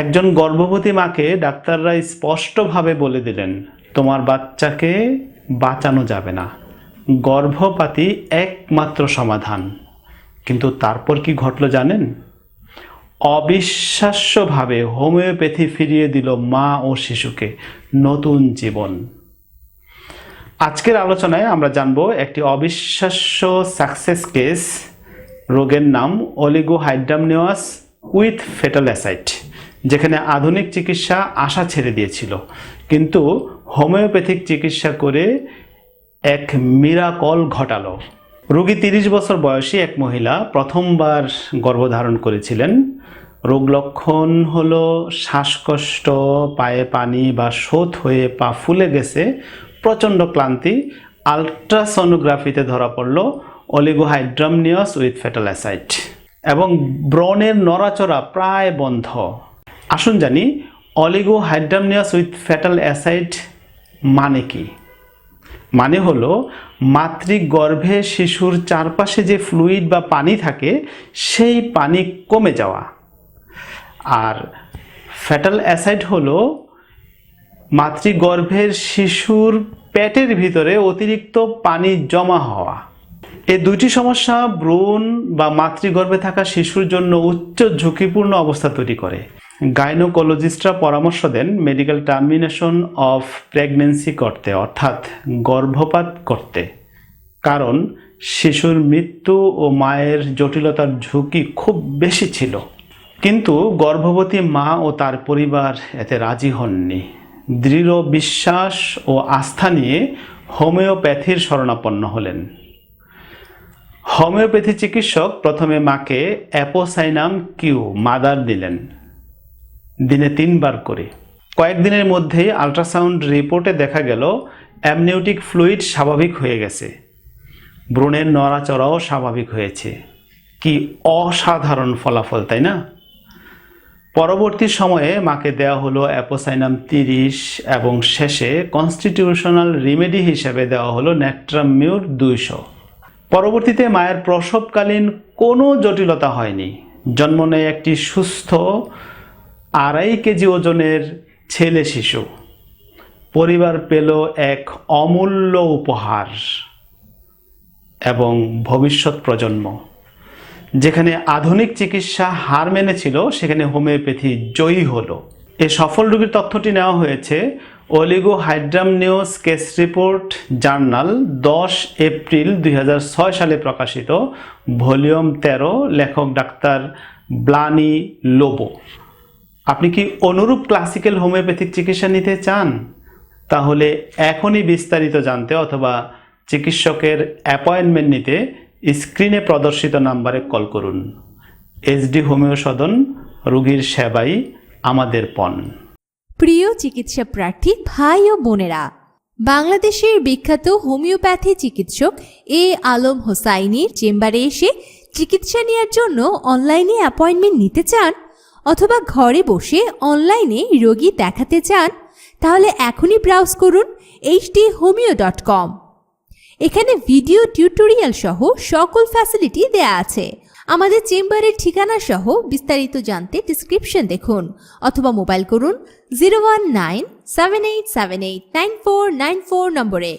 একজন গর্ভবতী মাকে ডাক্তাররা স্পষ্টভাবে বলে দিলেন, তোমার বাচ্চাকে বাঁচানো যাবে না। গর্ভপাতই একমাত্র সমাধান। কিন্তু তারপর কি ঘটলো জানেন? অবিশ্বাস্যভাবে হোমিওপ্যাথি ফিরিয়ে দিল মা ও শিশুকে, নতুন জীবন। আজকের আলোচনায় আমরা জানব একটি অবিশ্বাস্য সাকসেস কেস, রোগের নাম অলিগোহাইড্রামনিওয়াস উইথ ফেটাল অ্যাসাইট যেখানে আধুনিক চিকিৎসা আশা ছেড়ে দিয়েছিল। কিন্তু হোমিওপ্যাথিক চিকিৎসা করে এক মিরাকল ঘটালো। রোগী তিরিশ বছর বয়সী এক মহিলা প্রথমবার গর্ভধারণ করেছিলেন। রোগ লক্ষণ হলো শ্বাসকষ্ট, পায়ে পানি বা শোথ হয়ে পা ফুলে গেছে, প্রচণ্ড ক্লান্তি, আলট্রাসোনোগ্রাফিতে ধরা পড়ল অলিগোহাইড্রামনিয়াস উইথ ফেটালাসাইট এবং ব্রণের নড়াচড়া প্রায় বন্ধ। আসুন জানি oligo oligohydramnios with fatal aside মানে কি? মানে হলো, মাতৃগর্ভে শিশুর চারপাশে যে ফ্লুইড বা পানি থাকে, সেই পানি কমে যাওয়া। আর ফ্যাটাল অ্যাসাইড হলো, মাতৃগর্ভের শিশুর পেটের ভিতরে অতিরিক্ত পানি জমা হওয়া। এই দুইটি সমস্যা ভ্রূণ বা মাতৃগর্ভে থাকা শিশুর জন্য উচ্চ ঝুঁকিপূর্ণ অবস্থা তৈরি করে। গাইনোকোলজিস্টরা পরামর্শ দেন মেডিকেল টার্মিনেশন অফ প্রেগনেন্সি করতে, অর্থাৎ গর্ভপাত করতে। কারণ শিশুর মৃত্যু ও মায়ের জটিলতার ঝুঁকি খুব বেশি ছিল। কিন্তু গর্ভবতী মা ও তার পরিবার এতে রাজি হননি। দৃঢ় বিশ্বাস ও আস্থা নিয়ে হোমিওপ্যাথির শরণাপন্ন হলেন। হোমিওপ্যাথি চিকিৎসক প্রথমে মাকে অ্যাপোসাইনাম কিউ, মাদার দিলেন। দিনে তিনবার করে। কয়েকদিনের মধ্যেই আল্ট্রাসাউন্ড রিপোর্টে দেখা গেল অ্যামনিউটিক ফ্লুইড স্বাভাবিক হয়ে গেছে। ব্রণের নড়াচড়াও স্বাভাবিক হয়েছে। কি অসাধারণ ফলাফল, তাই না? পরবর্তী সময়ে মাকে দেওয়া হলো অ্যাপোসাইনাম তিরিশ এবং শেষে কনস্টিটিউশনাল রিমেডি হিসেবে দেওয়া হলো ন্যাট্রামিউর দুইশো। পরবর্তীতে মায়ের প্রসবকালীন কোনো জটিলতা হয়নি। জন্ম নেয় একটি সুস্থ আড়াই কেজি ওজনের ছেলে শিশু। পরিবার পেল এক অমূল্য উপহার এবং ভবিষ্যৎ প্রজন্ম। যেখানে আধুনিক চিকিৎসা হার মেনেছিল, সেখানে হোমিওপ্যাথি জয়ী হলো। এই সফল রোগীর তথ্যটি নেওয়া হয়েছে oligohydramnios case report journal দশ এপ্রিল দুই হাজার ছয় সালে প্রকাশিত, ভলিউম তেরো, লেখক ডাক্তার ব্লানি লোবো। আপনি কি অনুরূপ ক্লাসিক্যাল হোমিওপ্যাথিক চিকিৎসা নিতে চান? তাহলে এখনই বিস্তারিত জানতে অথবা চিকিৎসকের অ্যাপয়েন্টমেন্ট নিতে স্ক্রিনে প্রদর্শিত নাম্বারে কল করুন। এইচডি হোমিও সদন, রোগীর সেবাই আমাদের পণ। প্রিয় চিকিৎসা প্রার্থী ভাই ও বোনেরা, বাংলাদেশের বিখ্যাত হোমিওপ্যাথি চিকিৎসক এ আলম হোসাইনির চেম্বারে এসে চিকিৎসা নেওয়ার জন্য অনলাইনে অ্যাপয়েন্টমেন্ট নিতে চান অথবা ঘরে বসে অনলাইনে রোগী দেখাতে চান, তাহলে এখনই ব্রাউজ করুন এইচডি হোমিও ডট কম। এখানে ভিডিও টিউটোরিয়াল সহ সকল ফ্যাসিলিটি দেয়া আছে। আমাদের চেম্বারের ঠিকানা সহ বিস্তারিত জানতে ডিসক্রিপশন দেখুন অথবা মোবাইল করুন zero one nine seven eight seven eight nine four nine four নম্বরে।